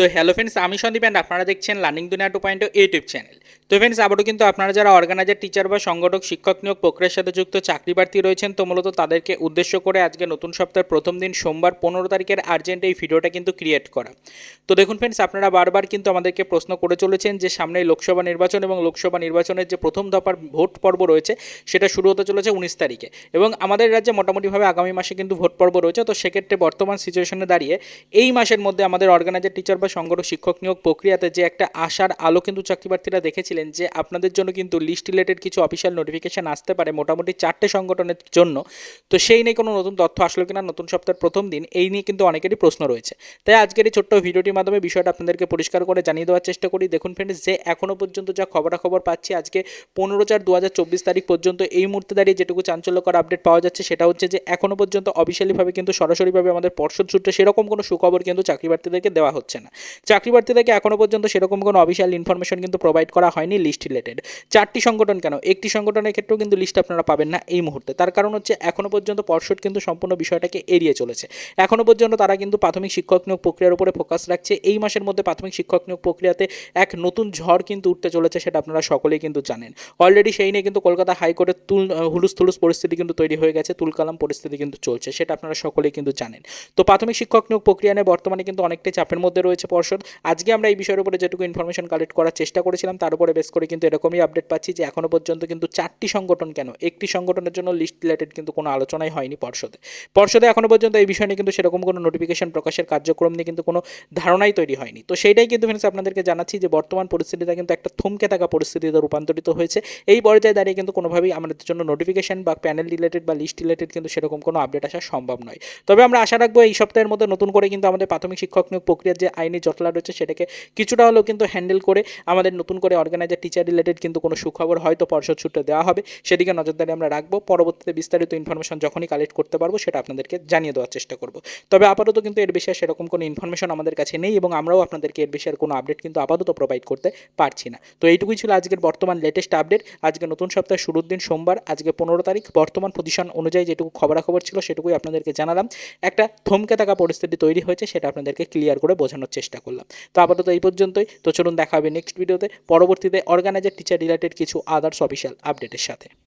তো hello friends আমি Sandeep and আপনারা দেখছেন learning Duniya two point YouTube channel তো ফ্রেন্ডস আবারও কিন্তু আপনারা যারা অর্গানাইজার টিচার বা সংগঠক, শিক্ষক নিয়োগ প্রক্রিয়ার সাথে যুক্ত, চাকরি প্রার্থী রয়েছেন, তো মূলত তাদেরকে উদ্দেশ্য করে আজকে নতুন সপ্তাহের প্রথম দিন সোমবার পনেরো তারিখের আর্জেন্ট এই ভিডিওটা কিন্তু ক্রিয়েট করা। তো দেখুন ফ্রেন্ডস আপনারা বারবার কিন্তু আমাদেরকে প্রশ্ন করে চলেছেন যে সামনেই লোকসভা নির্বাচন এবং লোকসভা নির্বাচনের যে প্রথম দফার ভোট পর্ব রয়েছে, সেটা শুরু হতে চলেছে উনিশ তারিখে। এবং আমাদের রাজ্যে মোটামুটিভাবে আগামী মাসে কিন্তু ভোট পর্ব রয়েছে, তো সেক্ষেত্রে বর্তমান সিচুয়েশনে দাঁড়িয়ে এই মাসের মধ্যে আমাদের অর্গানাইজার টিচার বা সংগঠক শিক্ষক নিয়োগ প্রক্রিয়াতে যে একটা আশার আলো কিন্তু চাকরিপ্রার্থীরা দেখেছিলেন যে আপনাদের জন্য কিন্তু লিস্ট রিলেটেড কিছু অফিসিয়াল নোটিফিকেশন আসতে পারে মোটামুটি চারটে সংগঠনের জন্য। তো সেই নিয়ে কোনো নতুন তথ্য আসলো কিনা, নতুন সপ্তাহের প্রথম দিন, এই নিয়ে কিন্তু অনেকেরই প্রশ্ন রয়েছে। তাই আজকের এই ছোট্ট ভিডিওটির মাধ্যমে বিষয়টা আপনাদেরকে পরিষ্কার করে জানিয়ে দেওয়ার চেষ্টা করি। দেখুন ফ্রেন্ডস যে এখনও পর্যন্ত যা খবরাখবর পাচ্ছি, আজকে পনেরো চার দু তারিখ পর্যন্ত এই মুহূর্তে দাঁড়িয়ে যেটুকু চাঞ্চল্যকর আপডেট পাওয়া যাচ্ছে, সেটা হচ্ছে যে এখনও পর্যন্ত অফিসিয়ালিভাবে কিন্তু সরাসরিভাবে আমাদের পর্ষদ সূত্রে সেরকম কোনো সুখবর কিন্তু চাকরি প্রার্থীদেরকে দেওয়া হচ্ছে না। চাকরি প্রার্থীদেরকে এখনও পর্যন্ত সেরকম কোনো অফিসিয়াল ইনফরমেশন কিন্তু প্রোভাইড করা হয়নি লিস্ট রিলেটেড চারটি সংগঠন কেন? একটি সংগঠনের ক্ষেত্রেও কিন্তু লিস্ট আপনারা পাবেন না এই মুহূর্তে। তার কারণ হচ্ছে এখনও পর্যন্ত পর্ষদ কিন্তু সম্পূর্ণ বিষয়টাকে এড়িয়ে চলেছে। এখনও পর্যন্ত তারা কিন্তু প্রাথমিক শিক্ষক নিয়োগ প্রক্রিয়ার উপরে ফোকাস রাখছে। এই মাসের মধ্যে প্রাথমিক শিক্ষক নিয়োগ প্রক্রিয়াতে এক নতুন ঝড় কিন্তু উঠতে চলেছে সেটা আপনারা সকলেই কিন্তু জানেন। অলরেডি সেই নিয়ে কিন্তু কলকাতা হাইকোর্টের তুল হুলুস থুলুস পরিস্থিতি কিন্তু তৈরি হয়ে গেছে, তুলকালাম পরিস্থিতি কিন্তু চলছে, সেটা আপনারা সকলেই কিন্তু জানেন। তো প্রাথমিক শিক্ষক নিয়োগ প্রক্রিয়া নিয়ে বর্তমানে কিন্তু অনেকটাই চাপের মধ্যে রয়েছে। পর্ষদ। আজকে আমরা এই বিষয়ের উপরে যেটুকু ইনফরমেশন কালেক্ট করার চেষ্টা করেছিলাম, তার উপরে বেস করে কিন্তু এরকমই আপডেট পাচ্ছি যে এখনও পর্যন্ত কিন্তু চারটি সংগঠন কেন? একটি সংগঠনের জন্য লিস্ট রিলেটেড কিন্তু কোনো আলোচনাই হয়নি পর্ষদে। পর্ষদে এখনও পর্যন্ত এই বিষয় নিয়ে কিন্তু সেরকম কোনো নোটিফিকেশন প্রকাশের কার্যক্রম নিয়ে কিন্তু কোনো ধারণাই তৈরি হয়নি। তো সেইটাই কিন্তু ফ্রেন্ডস আপনাদেরকে জানাচ্ছি যে বর্তমান পরিস্থিতিটা কিন্তু একটা থমকে থাকা পরিস্থিতিতে রূপান্তরিত হয়েছে। এই পর্যায়ে দাঁড়িয়ে কিন্তু কোনোভাবেই আমাদের জন্য নোটিফিকেশন বা প্যানেল রিলেটেড বা লিস্ট রিলেটেড কিন্তু সেরকম কোনো আপডেট আসা সম্ভব নয়। তবে আমরা আশা রাখব এই সপ্তাহের মধ্যে নতুন করে কিন্তু আমাদের প্রাথমিক শিক্ষক নিয়োগ প্রক্রিয়ার যে আইনি জটলা রয়েছে, সেটাকে কিছুটা হলেও কিন্তু হ্যান্ডেল করে আমাদের নতুন করে অর্গানাইজার টিচার রিলেটেড কিন্তু কোনো সুখবর হয়তো পর্ষদ সূত্রে দেওয়া হবে। সেদিকে নজরদারি আমরা রাখব। পরবর্তীতে বিস্তারিত ইনফরমেশন যখনই কালেক্ট করতে পারব, সেটা আপনাদেরকে জানিয়ে দেওয়ার চেষ্টা করব। তবে আপাতত কিন্তু এর বিষয়ে সেরকম কোনো ইনফরমেশন আমাদের কাছে নেই এবং আমরাও আপনাদেরকে এর বিষয়ে কোনো আপডেট কিন্তু আপাতত প্রোভাইড করতে পারছি না। তো এইটুকুই ছিল আজকের বর্তমান লেটেস্ট আপডেট আজকে নতুন সপ্তাহের শুরুর দিন সোমবার, আজকে পনেরো তারিখ। বর্তমান পজিশন অনুযায়ী যেটুকু খবরাখবর ছিল সেটুকুই আপনাদেরকে জানালাম। একটা থমকে থাকা পরিস্থিতি তৈরি হয়েছে, সেটা আপনাদেরকে ক্লিয়ার করে বোঝানোর চেষ্টা করলাম। তো আপাতত এই পর্যন্তই। তো চলুন দেখা হবে নেক্সট ভিডিওতে পরবর্তীতে অর্গানাইজার টিচার রিলেটেড কিছু আদার্স অফিসিয়াল আপডেটের সাথে।